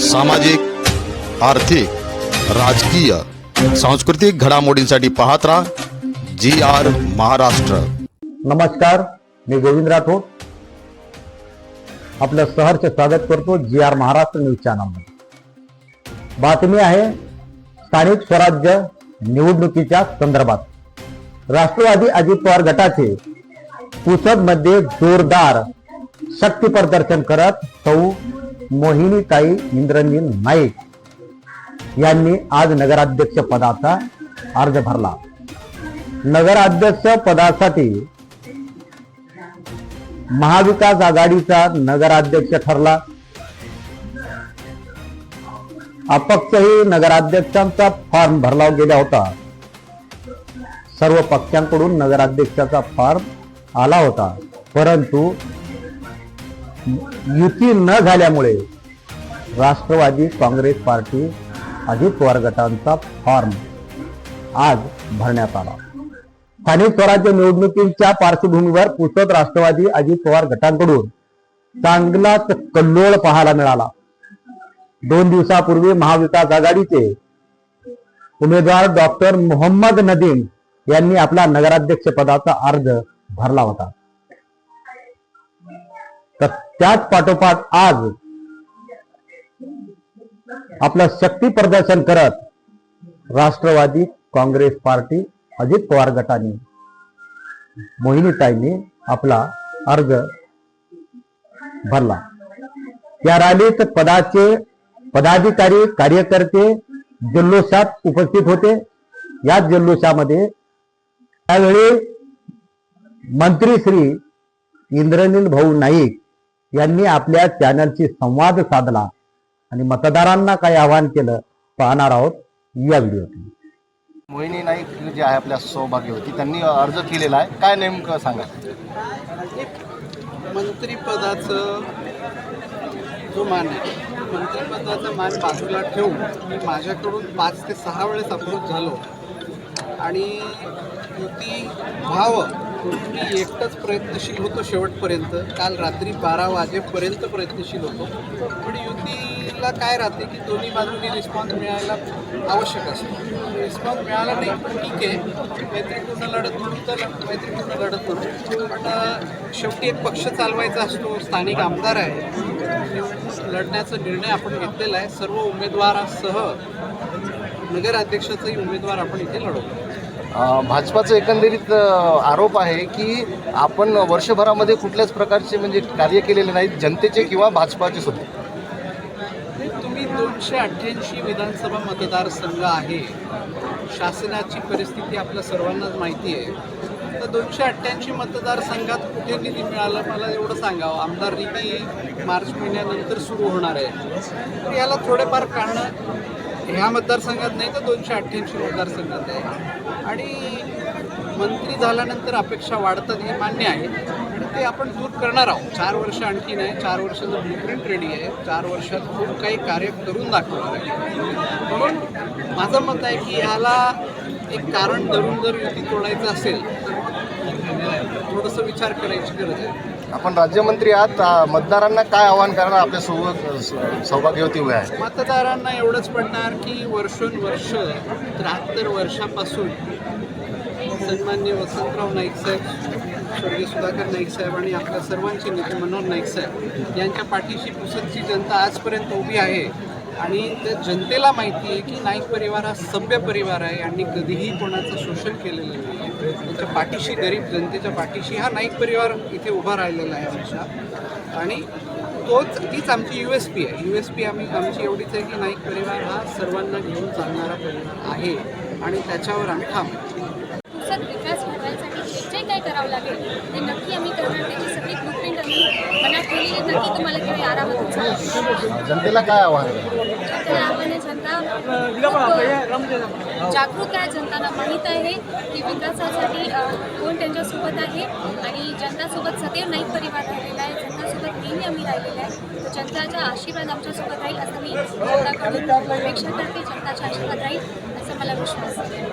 सामाजिक आर्थिक राजकीय सांस्कृतिक घडामोडींसाठी पाहत राहा जी आर महाराष्ट्र. नमस्कार मी गोविंद राठोड. आपलं सहर्ष स्वागत करतो जी आर महाराष्ट्र न्यूज चॅनलमध्ये. बातमी आहे स्थानिक स्वराज्य निवडणुकीच्या संदर्भात. राष्ट्रवादी अजित पवार गटाचे पुसदमध्ये जोरदार शक्ती प्रदर्शन करत सौ मोहिनीताई इंद्रनील नाईक यांनी आज नगराध्यक्ष पदाचा अर्ज भरला. नगराध्यक्ष पदासाठी महाविकास आघाडीचा नगराध्यक्ष ठरला. अपक्षही नगराध्यक्षांचा फॉर्म भरला गेला होता. सर्व पक्षांकडून नगराध्यक्षाचा फॉर्म आला होता. परंतु युती न झाल्यामुळे राष्ट्रवादी काँग्रेस पार्टी अजित पवार गटांचा फॉर्म आज भरण्यात आला. स्थानिक स्वराज्य निवडणुकीच्या पार्श्वभूमीवर पुसद राष्ट्रवादी अजित पवार गटांकडून चांगलाच कल्लोळ पाहायला मिळाला. दोन दिवसापूर्वी महाविकास आघाडीचे उमेदवार डॉक्टर मोहम्मद नदीम यांनी आपला नगराध्यक्ष पदाचा अर्ज भरला होता. तर त्याच पाठोपाठ आज आपलं शक्ती प्रदर्शन करत राष्ट्रवादी काँग्रेस पार्टी अजित पवार गटाने मोहिनीताईंनी आपला अर्ज भरला. या रॅलीत पदाचे पदाधिकारी कार्यकर्ते जल्लोषात उपस्थित होते. या जल्लोषामध्ये त्यावेळी मंत्री श्री इंद्रनील भाऊ नाईक यांनी आपल्या चॅनलशी संवाद साधला आणि मतदारांना काय आवाहन केलं पाहणार आहोत या व्हिडिओतून मोहिनी नाईक जे आहे आपल्या सौभाग्यवती त्यांनी अर्ज केलेला आहे. काय नेमकं सांगा? मंत्रिपदाचं जो मान आहे मंत्रिपदाचा मान बाजूला ठेवून मी माझ्याकडून पाच ते सहा वेळेस अप्रोच झालो आणि युती व्हावं मी एकटंच प्रयत्नशील होतो शेवटपर्यंत. काल रात्री बारा वाजेपर्यंत प्रयत्नशील होतो. पण युतीला काय राहते की दोन्ही बाजूनी रिस्पॉन्स मिळायला आवश्यक असतो. रिस्पॉन्स मिळाला नाही पण ठीक आहे. मैत्रीपूर्ण लढत म्हणून तर मैत्रीपूर्ण लढत म्हणून. पण शेवटी एक पक्ष चालवायचा असतो स्थानिक आमदार आहे. लढण्याचा निर्णय आपण घेतलेला आहे. सर्व उमेदवारासह नगराध्यक्षाचाही उमेदवार आपण इथे लढवतो. भाजपाचं एकंदरीत आरोप आहे की आपण वर्षभरामध्ये कुठल्याच प्रकारचे म्हणजे कार्य केलेले नाहीत जनतेचे किंवा भाजपाचे सुद्धा. तुम्ही दोनशे अठ्ठ्याऐंशी विधानसभा मतदारसंघ आहे. शासनाची परिस्थिती आपल्या सर्वांनाच माहिती आहे. तर दोनशे अठ्ठ्याऐंशी मतदारसंघात कुठे निधी मिळाला मला एवढं सांगावं. आमदार निधी मार्च महिन्यानंतर सुरू होणार आहे. तर याला थोडेफार कारणं ह्या मतदारसंघात नाही तर दोनशे अठ्ठ्याऐंशी मतदारसंघात आहे. आणि मंत्री झाल्यानंतर अपेक्षा वाढतात हे मान्य आहे. आणि ते आपण दूर करणार आहोत. चार वर्ष आणखी नाही चार वर्षाचं ब्लूप्रिंट रेडी आहे. चार वर्षात खूप काही कार्य करून दाखवणार आहे. म्हणून माझं मत आहे की ह्याला एक कारण धरून जर युती तोडायचं असेल थोडंसं विचार करायची गरज आहे. आपण राज्यमंत्री आहात मतदारांना काय आवाहन करणार? आपल्यासोबत सौभाग्यवती उभ्या आहे. मतदारांना एवढंच पडणार की वर्षोनवर्ष त्र्याहत्तर वर्षापासून सन्मान्य वसंतराव नाईक साहेब स्वर्गीय सुधाकर नाईक साहेब आणि आपल्या सर्वांचे नेते मनोहर नाईक साहेब यांच्या पाठीशी पुसदची जनता आजपर्यंत उभी आहे. आणि त्या जनतेला माहिती आहे की नाईक परिवार हा सभ्य परिवार आहे आणि कधीही कोणाचं शोषण केलेलं नाही आहे. त्यांच्या पाठीशी गरीब जनतेच्या पाठीशी हा नाईक परिवार इथे उभा राहिलेला आहे आमच्या. आणि तोच तीच आमची यू एस पी आहे. यू एस पी आम्ही आमची एवढीच आहे की नाईक परिवार हा सर्वांना घेऊन चालणारा परिवार आहे. आणि त्याच्यावर आम्ही ठाम आहे. पुसद विकास घडवायसाठी जे जे काय करावं लागेल? ते नक्की आम्ही करणार त्याची सगळी ब्लूप्रिंट आम्ही मनात ठेवलेली आहे. नक्की तुम्हाला ते आरामात सांगू. जनतेला काय आव्हान करणार जनतेला जनता जागरूक आहे जनताला माहीत आहे की विकासासाठी कोण त्यांच्यासोबत आहे आणि जनतासोबत सदैव नाईक परिवार राहिलेला आहे जनतासोबत नेहमी आम्ही राहिलेला आहे. तर जनताचा आशीर्वाद आमच्यासोबत राहील असं मी जनताकडून अपेक्षा करते जनताचा आशीर्वाद राहील असा मला विश्वास आहे.